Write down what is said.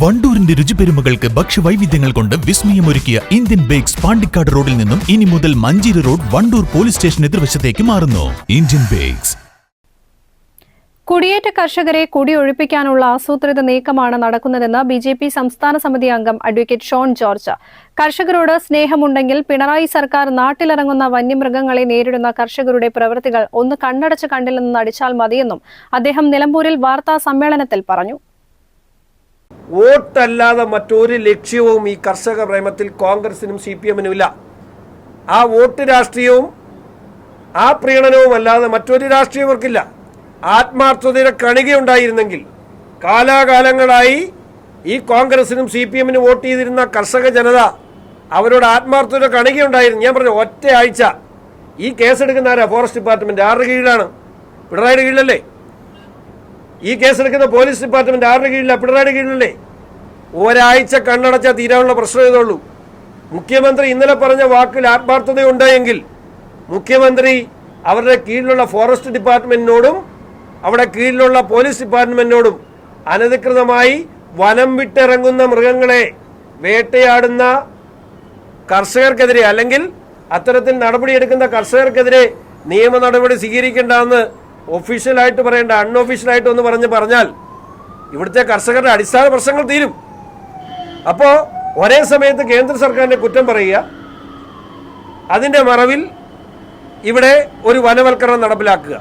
വണ്ടൂരിന്റെ രുചിപെരുമകൾക്ക് ഭക്ഷ്യവൈവിധ്യങ്ങൾ കൊണ്ട് വിസ്മയമൊരുക്കിയ Indian bakes Pandikkad റോഡിൽ നിന്നും ഇനി മുതൽ Manjeri road Wandoor police station എതിർവശത്തേക്ക് മാറുന്നു. Indian bakes. കുടിയേറ്റ കർഷകരെ കുടിയൊഴിപ്പിക്കാനുള്ള ആസൂത്രിത നീക്കമാണ് നടക്കുന്നതെന്ന് ബി ജെ പി സംസ്ഥാന സമിതി അംഗം അഡ്വക്കേറ്റ് ഷോൺ ജോർജ്. കർഷകരോട് സ്നേഹമുണ്ടെങ്കിൽ പിണറായി സർക്കാർ നാട്ടിലിറങ്ങുന്ന വന്യമൃഗങ്ങളെ നേരിടുന്ന കർഷകരുടെ പ്രവൃത്തികൾ ഒന്ന് കണ്ണടച്ച് കണ്ടില്ലെന്ന് നടിച്ചാൽ മതിയെന്നും അദ്ദേഹം നിലമ്പൂരിൽ വാർത്താ സമ്മേളനത്തിൽ പറഞ്ഞു. വോട്ടല്ലാതെ മറ്റൊരു ലക്ഷ്യവും ഈ കർഷക പ്രേമത്തിൽ കോൺഗ്രസിനും സി പി എമ്മിനും ഇല്ല. ആ വോട്ട് രാഷ്ട്രീയവും ആ പ്രീണനവും അല്ലാതെ മറ്റൊരു രാഷ്ട്രീയം ഇവർക്കില്ല. ആത്മാർത്ഥതയുടെ കണികയുണ്ടായിരുന്നെങ്കിൽ കാലാകാലങ്ങളായി ഈ കോൺഗ്രസിനും സി പി എമ്മിനും വോട്ട് ചെയ്തിരുന്ന കർഷക ജനത അവരോട് ആത്മാർത്ഥതയുടെ കണികയുണ്ടായിരുന്നു ഞാൻ പറഞ്ഞു ഒറ്റ ആഴ്ച ഈ കേസെടുക്കുന്ന ആരാ? Forest department. ആരുടെ കീഴിലാണ്? പിണറായിയുടെ കീഴിലല്ലേ? ഈ കേസെടുക്കുന്ന പോലീസ് ഡിപ്പാർട്ട്മെന്റ് ആരുടെ കീഴിലാണ് പിണറായിയുടെ കീഴിലല്ലേ? ഒരാഴ്ച കണ്ണടച്ചാൽ തീരാനുള്ള പ്രശ്നം ഇതുള്ളൂ മുഖ്യമന്ത്രി ഇന്നലെ പറഞ്ഞ വാക്കിൽ ആത്മാർത്ഥതയുണ്ടെങ്കിൽ മുഖ്യമന്ത്രി അവരുടെ കീഴിലുള്ള ഫോറസ്റ്റ് ഡിപ്പാർട്ട്മെന്റിനോടും അവിടെ കീഴിലുള്ള പോലീസ് ഡിപ്പാർട്ട്മെന്റിനോടും അനധികൃതമായി വനം വിട്ടിറങ്ങുന്ന മൃഗങ്ങളെ വേട്ടയാടുന്ന കർഷകർക്കെതിരെ അല്ലെങ്കിൽ അത്തരത്തിൽ നടപടിയെടുക്കുന്ന കർഷകർക്കെതിരെ നിയമ നടപടി സ്വീകരിക്കേണ്ടെന്ന് ഒഫീഷ്യലായിട്ട് പറയേണ്ട അൺഒഫീഷ്യലായിട്ട് ഒന്ന് പറഞ്ഞ് പറഞ്ഞാൽ ഇവിടുത്തെ കർഷകരുടെ അടിസ്ഥാന പ്രശ്നങ്ങൾ തീരും. അപ്പോൾ ഒരേ സമയത്ത് കേന്ദ്ര സർക്കാരിനെ കുറ്റം പറയുക അതിന്റെ മറവിൽ ഇവിടെ ഒരു വനവൽക്കരണം നടപ്പിലാക്കുക.